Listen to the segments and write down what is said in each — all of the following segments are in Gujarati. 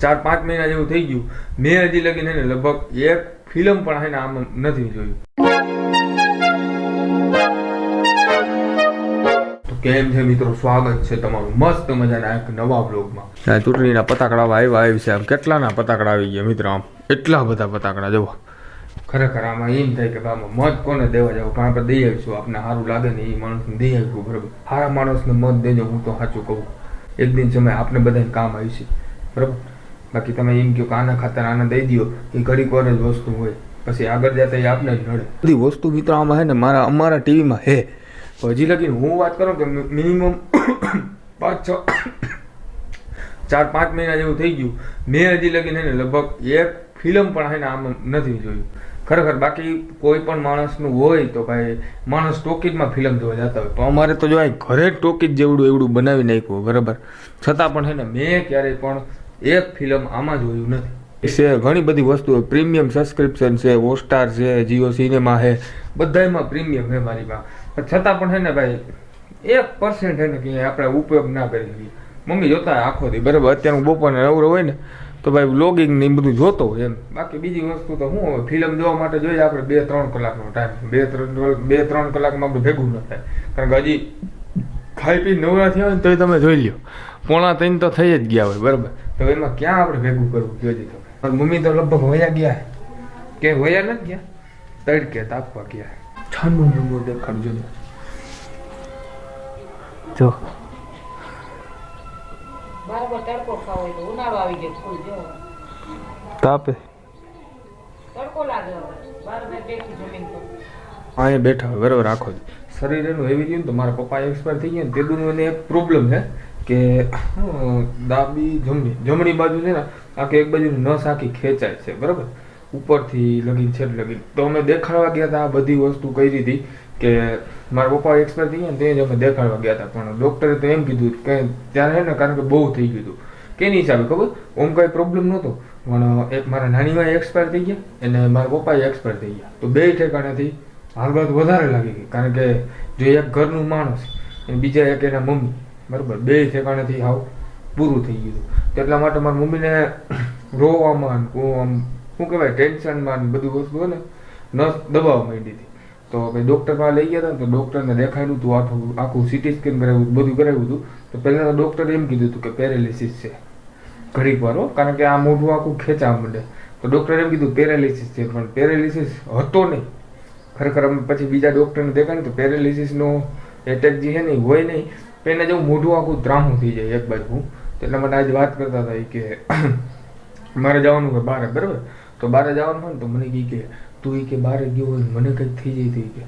ચાર પાંચ મહિના જેવું થઈ ગયું. મેં હજી લગીને એને લગભગ એક ફિલ્મ પણ એને આમ નથી જોયું. તો કેમ છે મિત્રો? સ્વાગત છે તમારું મસ્ત મજાના એક નવા બ્લોગમાં ચૂંટણીના પતાકડા આવ્યા આવી છે. આમ કેટલાના પતાકડા આવી ગયા મિત્રો? આમ એટલા બધા પતાકડા જુઓ. ખરેખર આમાં એમ થાય કે આમાં મત કોને દેવા જાવ? પણ આપણે દઈ આવીશું. આપને સારું લાગે ને એ માણસને દઈ આવીશું બરાબર? સારા માણસને મત દેજો હું તો સાચું કહું. એક દિન સમય આપણે બધાને કામ આવી છે. બરાબર? બાકી તમે એમ કહો કે આના ખાતર આના દઈ દો એ ઘડીક વાર જ વસ્તુ હોય. પછી આગળ જતા એ આપને જ નડે. બધી વસ્તુ મિત્રો આમાં હે ને મારા, અમારા ટીવીમાં હે. હજી લગીને હું વાત કરું કે મિનિમમ પાંચ છ ચાર પાંચ મહિના જેવું થઈ ગયું. મેં હજી લગીને ને લગભગ એક ફિલ્મ પણ એને આમ નથી જોયું. ખરેખર બાકી કોઈ પણ માણસનું હોય તો ભાઈ, માણસ ટોકીજમાં ફિલ્મ જોવા જતા હોય. તો અમારે તો જો ઘરે ટોકીજ જેવડું એવડું બનાવી નાખ્યું બરાબર. છતાં પણ છે ને મેં ક્યારેય પણ એક ફિલ્મ આમાં જોયું નથી. છે, ઘણી બધી વસ્તુઓ. પ્રીમિયમ સબસ્ક્રિપ્શન છે હોટસ્ટાર છે જીઓ સિનેમા છે, બધાયમાં પ્રીમિયમ છે મારીમાં. છતાં પણ છે ને ભાઈ, એક પર્સન્ટ ને કે આપણે ઉપયોગ ના કરી શકીએ. મમ્મી જોતા આખો દી બરાબર, અત્યારે બપોરને નવરો હોય ને, તો ભાઈ વ્લોગિંગ ને બધું જોતો હોય એમ. બાકી બીજી વસ્તુ તો હું ફિલ્મ જોવા માટે જોઈએ આપણે બે ત્રણ કલાકનો ટાઈમ બે ત્રણ બે ત્રણ કલાકમાં આપણે ભેગું ન થાય. કારણ કે હજી ખાઈ પી નવરા થયા હોય ને, તોય તમે જોઈ લ્યો. પોણા ત્રણ તો થઈ જ ગયા હોય બરાબર. તો એમાં ક્યાં આપણે ભેગું કરવું કહેજો તમે મમ્મી તો લગભગ વયા ગયા કે વયા નથી ગયા? તડકે તાપવા ગયા છાનું નંબર દેખાડજો જો. બરાબર તડકો ખાવો હોય ઉનાળો આવી જાય ફૂલ જો તાપે. તડકો લાગે બરાબર બેઠી જમીન પર. અહીંયા બેઠા બરાબર આખો જ શરીર એનું એવી ગયું ને તો મારા પપ્પા એક્સપાયર થઈ ગયા ને તે દુનું એને એક પ્રોબ્લેમ છે કે ડાબી જમણી જમણી બાજુ છે ને, આખી એક બાજુ નસ આખી ખેંચાય છે, બરાબર? ઉપરથી લગીન છેટ લગીન. તો અમે દેખાડવા ગયા હતા આ બધી વસ્તુ કરી હતી કે મારા પપ્પા એક્સપાયર થઈ ગયા ને તે જ અમે દેખાડવા ગયા હતા. પણ ડૉક્ટરે તો એમ કીધું કે ત્યારે ને કારણ કે બહુ થઈ ગયું હતું. કેની હિસાબે ખબર? ઓમ કઈ પ્રોબ્લેમ નહોતો. પણ એક મારા નાની નાનીમાં એક્સપાયર થઈ ગયા અને મારા પપ્પા એક્સપાયર થઈ ગયા. તો બે ઠેકાણેથી હાલત વધારે લાગી ગઈ કારણ કે જો એક ઘરનું માણસ અને બીજા એક એના મમ્મી, બરાબર, બે ઠેકાણેથી હાવ પૂરું થઈ ગયું તો એટલા માટે મારી મમ્મીને રોવામાં આમ શું કહેવાય, ટેન્શનમાં બધું વસ્તુ ને, નસ દબાવવા માંડી હતી. તો ભાઈ ડૉક્ટર પાસે લઈ ગયા હતા તો ડૉક્ટરને દેખાડ્યું હતું આખું આખું સિટી સ્કેન કરાવ્યું, બધું કરાવ્યું હતું. તો પહેલાં તો ડૉક્ટરે એમ કીધું હતું કે પેરેલિસિસ છે. ઘડીક વાર કારણ કે આ મોઢું આખું ખેંચા માંડે. તો ડૉક્ટરે એમ કીધું પેરેલિસિસ છે. પણ પેરેલિસિસ હતો નહીં. ખરેખર અમે પછી બીજા ડૉક્ટરને દેખાડ્યું તો પેરેલિસિસનો એટેક જે છે ને હોય નહીં, તો એને જેવું મોઢું આખું ત્રાહું થઈ જાય એક બાજુ. એટલા માટે આજે વાત કરતા હતા કે મારે જવાનું હોય બહાર બરાબર? તો બહાર જવાનું હોય ને તો મને કહી કે, તું એ કે બહાર ગયો હોય મને કંઈક થઈ જાય થઈ કે.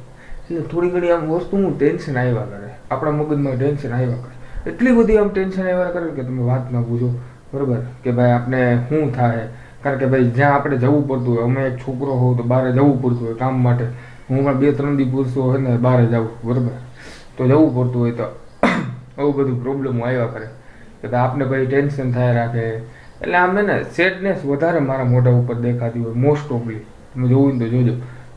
એટલે થોડી ઘણી આમ વસ્તુ હું ટેન્શન આવ્યા કરે. આપણા મગજમાં ટેન્શન આવ્યા કરે. એટલી બધી આમ ટેન્શન આવ્યા કરે કે તમે વાત ના પૂછો. બરાબર? કે ભાઈ આપણે શું થાય? કારણ કે ભાઈ જ્યાં આપણે જવું પડતું હોય, અમે એક છોકરો હોવ તો બહાર જવું પડતું હોય કામ માટે. હું પણ બે, ત્રણ દી પૂરતો હોય ને બહાર જાઉં, બરાબર. તો જવું પડતું હોય તો આવું બધું પ્રોબ્લેમો આવ્યા કરે. કે આપને પછી ટેન્શન થાય રાખે. એટલે આમ ને સેડનેસ વધારે મારા મોઢા ઉપર દેખાતી હોય મોસ્ટ ઓફલી તમે જોવું ને તો જોજો.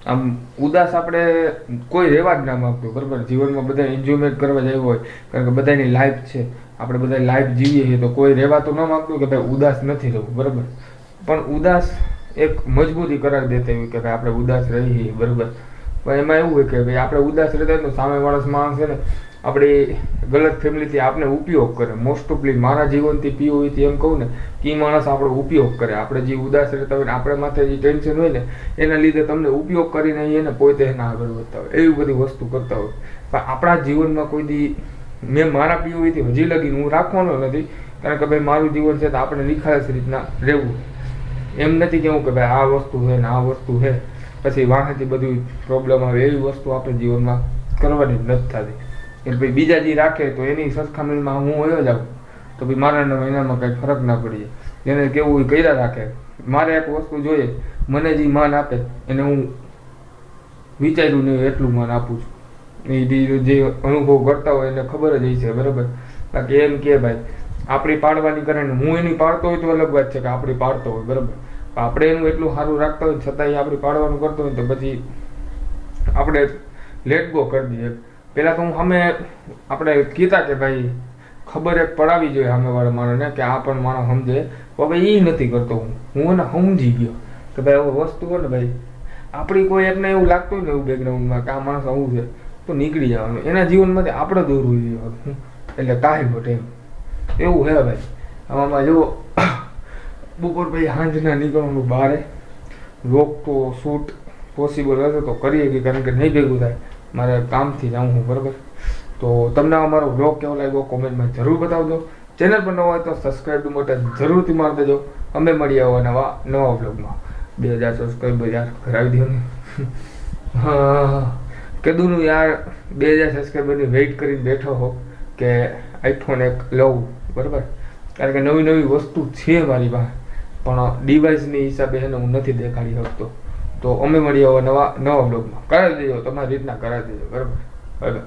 આમ ઉદાસ આપણે કોઈ રહેવા જ ના માગતું, બરાબર. જીવનમાં બધા એન્જોયમેન્ટ કરવા જવું હોય, કારણ કે બધાની લાઈફ છે. આપણે બધા લાઈફ જીવીએ છીએ તો કોઈ રહેવા તો ન માગતું કે ભાઈ ઉદાસ નથી રહેવું, બરાબર. પણ ઉદાસ એક મજબૂતી કરાર દેતા હોય કે ભાઈ આપણે ઉદાસ રહીએ, બરાબર. પણ એમાં એવું હોય કે ભાઈ આપણે ઉદાસ રહેતા હોય તો સામે માણસ છે ને, આપણી ગલત ફેમિલીથી આપણે ઉપયોગ કરે. મોસ્ટ ઓફલી મારા જીવનથી પીઓથી એમ કહું ને, કે એ માણસ આપણો ઉપયોગ કરે. આપણે જે ઉદાસ રહેતા હોય ને, આપણે માથે જે ટેન્શન હોય ને, એના લીધે તમને ઉપયોગ કરીને એને પોતે એના આગળ વધતા હોય. એવી બધી વસ્તુ કરતા હોય. પણ આપણા જીવનમાં કોઈ દી મેં મારા પીઓથી હજી લગી હું રાખવાનો નથી, કારણ કે ભાઈ મારું જીવન છે તો આપણે નિખાલસ રીતના રહેવું. એમ નથી કેવું કે ભાઈ આ વસ્તુ છે ને આ વસ્તુ છે. પછી વાંહેથી બધું પ્રોબ્લેમ આવે એવી વસ્તુ આપણે જીવનમાં કરવાની જ નથી થતી. એટલે ભાઈ બીજા જે રાખે તો એની સરખામણીમાં હું વયો જાઉં, તો ભાઈ મારા મહિનામાં કંઈ ફરક ના પડી જાય જેને કેવું એ કર્યા રાખે. મારે એક વસ્તુ જોઈએ, મને જે માન આપે, એને હું વિચાર્યું નહીં એટલું માન આપું છું. એ જે- જે અનુભવ કરતા હોય એને ખબર જ છે, બરાબર? બાકી એમ કે ભાઈ, આપણી પાડવાની કરે ને હું એની પાડતો હોય તો અલગ વાત છે કે આપણી પાડતો હોય, બરાબર? આપણે એનું એટલું સારું રાખતા હોય છતાંય આપણે પાડવાનું કરતો હોય તો પછી આપણે લેટ ગો કરી દઈએ. પહેલાં તો હું અમે આપણે કીધા કે ભાઈ, ખબર એક પડાવી જોઈએ સામેવાળા માણસને કે આ પણ માણસ સમજે. તો હવે એ નથી કરતો હું. હું એને સમજી ગયો કે ભાઈ હવે વસ્તુ હોય ને ભાઈ, આપણી કોઈ એકને એવું લાગતું હોય ને એવું બેકગ્રાઉન્ડમાં કે આ માણસ આવું છે, તો નીકળી જવાનું. એના જીવનમાંથી આપણે દોરવું જોઈએ હું. એટલે કાંઈ ઘટે એવું હે ભાઈ. આમાં જુઓ બપોર પછી સાંજના નીકળવાનું બહારે રોક તો શૂટ પોસિબલ હશે તો કરીએ કે કારણ કે નહીં ભેગું થાય. મારે કામથી જાઉં હું, બરાબર? તો તમને અમારો બ્લોગ કેવો લાગ્યો? કોમેન્ટમાં જરૂર બતાવજો. ચેનલ પર ન હોય તો સબસ્ક્રાઈબ બટન જરૂરથી મારી દેજો. અમે મળીએ આવો નવા નવા બ્લોગમાં બે હજાર સબસ્ક્રાઈબ યાર, કરાવી દો ને. હા કીધું યાર, બે હજાર સબસ્ક્રાઈબરની વેઇટ કરીને બેઠો હો કે આઈફોન એક લઉં, બરાબર? કારણ કે નવી નવી વસ્તુ છે મારી પાસે. પણ ડિવાઇસની હિસાબે એને હું નથી દેખાડી શકતો. તો અમે મળીએ હવે નવા નવા બ્લોગમાં કરાવી દેજો, તમારી રીતના કરાવી દેજો, બરાબર? બરાબર